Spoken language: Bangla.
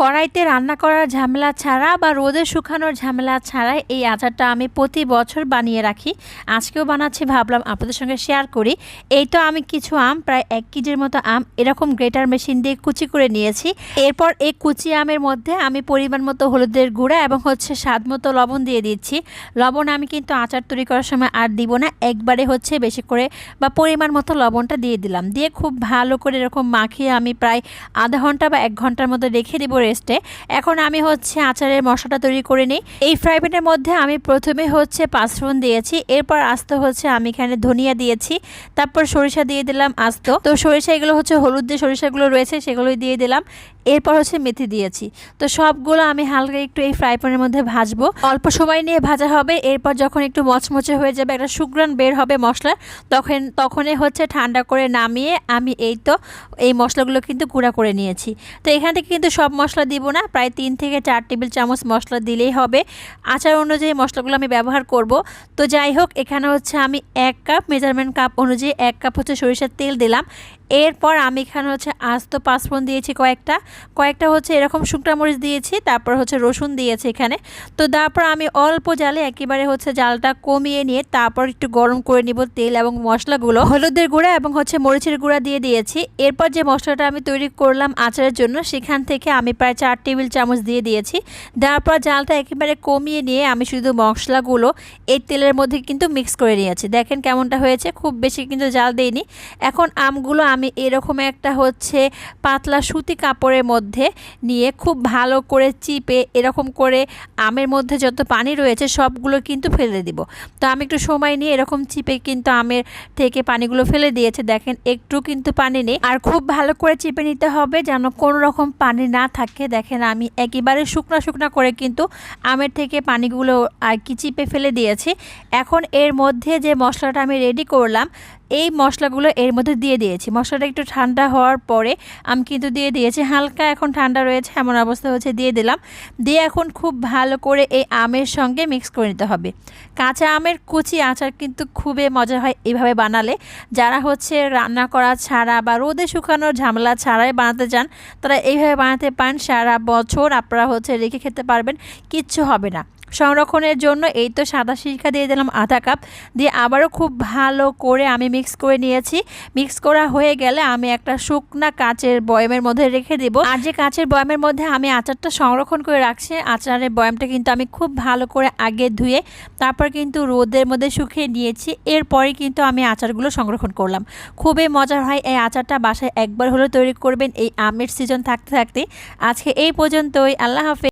কড়াইতে রান্না করার ঝামেলা ছাড়া বা রোদে শুকানোর ঝামেলা ছাড়াই এই আচারটা আমি প্রতি বছর বানিয়ে রাখি। আজকেও বানাচ্ছি, ভাবলাম আপনাদের সঙ্গে শেয়ার করি। এই তো আমি কিছু আম, প্রায় এক কেজির মতো আম এরকম গ্রেটার মেশিন দিয়ে কুচি করে নিয়েছি। এরপর এই কুচি আমের মধ্যে আমি পরিমাণ মতো হলুদের গুঁড়া এবং হচ্ছে স্বাদ মতো লবণ দিয়ে দিচ্ছি। লবণ আমি কিন্তু আচার তৈরি করার সময় আর দিব না, একবারে হচ্ছে বেশি করে বা পরিমাণ মতো লবণটা দিয়ে দিলাম। দিয়ে খুব ভালো করে এরকম মাখিয়ে আমি প্রায় আধা ঘণ্টা বা এক ঘণ্টার মতো রেখে দিব রেস্টে এখন আমি হচ্ছে আচারের মশলাটা তৈরি করে নিই। এই ফ্রাই প্যানের মধ্যে আমি প্রথমে হচ্ছে পাঁচফোড়ন দিয়েছি। এরপর আস্ত হচ্ছে আমি এখানে ধনিয়া দিয়েছি। তারপর সরিষা দিয়ে দিলাম আস্ত। তো সরিষা এগুলো হচ্ছে হলুদ যে সরিষাগুলো রয়েছে সেগুলোই দিয়ে দিলাম। এরপর হচ্ছে মেথি দিয়েছি। তো সবগুলো আমি হালকা একটু এই ফ্রাই প্যানের মধ্যে ভাজবো। অল্প সময় নিয়ে ভাজা হবে। এরপর যখন একটু মচমচে হয়ে যাবে, একটা সুগ্রান বের হবে মশলা, তখন, তখনই হচ্ছে ঠান্ডা করে নামিয়ে আমি এই তো, এই মশলাগুলো কিন্তু গুঁড়া করে নিয়েছি। তো এখান থেকে কিন্তু সব মশলা দিব না। প্রায় তিন থেকে চার টেবিল চামচ মশলা দিলেই হবে। আচার অনুযায়ী মশলাগুলো আমি ব্যবহার করব। তো যাই হোক, এখানে হচ্ছে আমি এক কাপ মেজারমেন্ট কাপ অনুযায়ী এক কাপ হচ্ছে সরিষার তেল দিলাম। এরপর আমি এখানে হচ্ছে আস্ত পাঁচফোড়ন দিয়েছি কয়েকটা। কয়েকটা হচ্ছে এরকম শুকনা মরিচ দিয়েছি, তারপর হচ্ছে রসুন দিয়েছি এখানে। তো তারপর আমি অল্প জালে একেবারে হচ্ছে জালটা কমিয়ে নিয়ে তারপর একটু গরম করে নিব তেল এবং মশলাগুলো। হলুদের গুঁড়া এবং হচ্ছে মরিচের গুঁড়া দিয়ে দিয়েছি। এরপর যে মশলাটা আমি তৈরি করলাম আচারের জন্য, সেখান থেকে আমি প্রায় চার টেবিল চামচ দিয়ে দিয়েছি। তারপর জালটা একেবারে কমিয়ে নিয়ে আমি শুধু মশলাগুলো এই তেলের মধ্যে কিন্তু মিক্স করে নিয়েছি। দেখেন কেমনটা হয়েছে, খুব বেশি কিন্তু জাল দেইনি। এখন আমগুলো আমি এরকম একটা হচ্ছে পাতলা সুতি কাপড়ের মধ্যে নিয়ে খুব ভালো করে চিপে এরকম করে আমের মধ্যে যত পানি রয়েছে সবগুলো কিন্তু ফেলে দিব। তো আমি একটু সময় নিয়ে এরকম চিপে কিন্তু আমের থেকে পানিগুলো ফেলে দিয়েছে। দেখেন একটু কিন্তু পানি নেই। আর খুব ভালো করে চিপে নিতে হবে যেন কোনো রকম পানি না থাকে। দেখেন, আমি একেবারে শুকনা শুকনা করে কিন্তু আমের থেকে পানিগুলো আর কি চিপে ফেলে দিয়েছি। এখন এর মধ্যে যে মশলাটা আমি রেডি করলাম এই মশলাগুলো এর মধ্যে দিয়ে দিয়েছি। মশলাটা একটু ঠান্ডা হওয়ার পরে আমি কিন্তু দিয়ে দিয়েছি। হালকা এখন ঠান্ডা রয়েছে, এমন অবস্থা হচ্ছে দিয়ে দিলাম। দিয়ে এখন খুব ভালো করে এই আমের সঙ্গে মিক্স করে নিতে হবে। কাঁচা আমের কুচি আচার কিন্তু খুবই মজা হয় এইভাবে বানালে। যারা হচ্ছে রান্না করা ছাড়া বা রোদে শুকানোর ঝামেলা ছাড়াই বানাতে চান, তারা এইভাবে বানাতে পান সারা বছর আপনারা হচ্ছে রেখে খেতে পারবেন, কিচ্ছু হবে না। সংরক্ষণের জন্য এই তো সাদা সিরকা দিয়ে দিলাম আধা কাপ। দিয়ে আবারও খুব ভালো করে আমি মিক্স করে নিয়েছি। মিক্স করা হয়ে গেলে আমি একটা শুকনা কাচের বয়মের মধ্যে রেখে দেব। আর যে কাচের বয়মের মধ্যে আমি আচারটা সংরক্ষণ করে রাখছি, আচারের বয়মটা কিন্তু আমি খুব ভালো করে আগে ধুয়ে তারপর কিন্তু রোদের মধ্যে শুকিয়ে নিয়েছি। এরপরে কিন্তু আমি আচারগুলো সংরক্ষণ করলাম। খুবই মজার হয় এই আচারটা। বাসায় একবার হলেও তৈরি করবেন। এই আমের সিজন থাকতে থাকতে আজকে এই পর্যন্তই। আল্লাহ হাফেজ।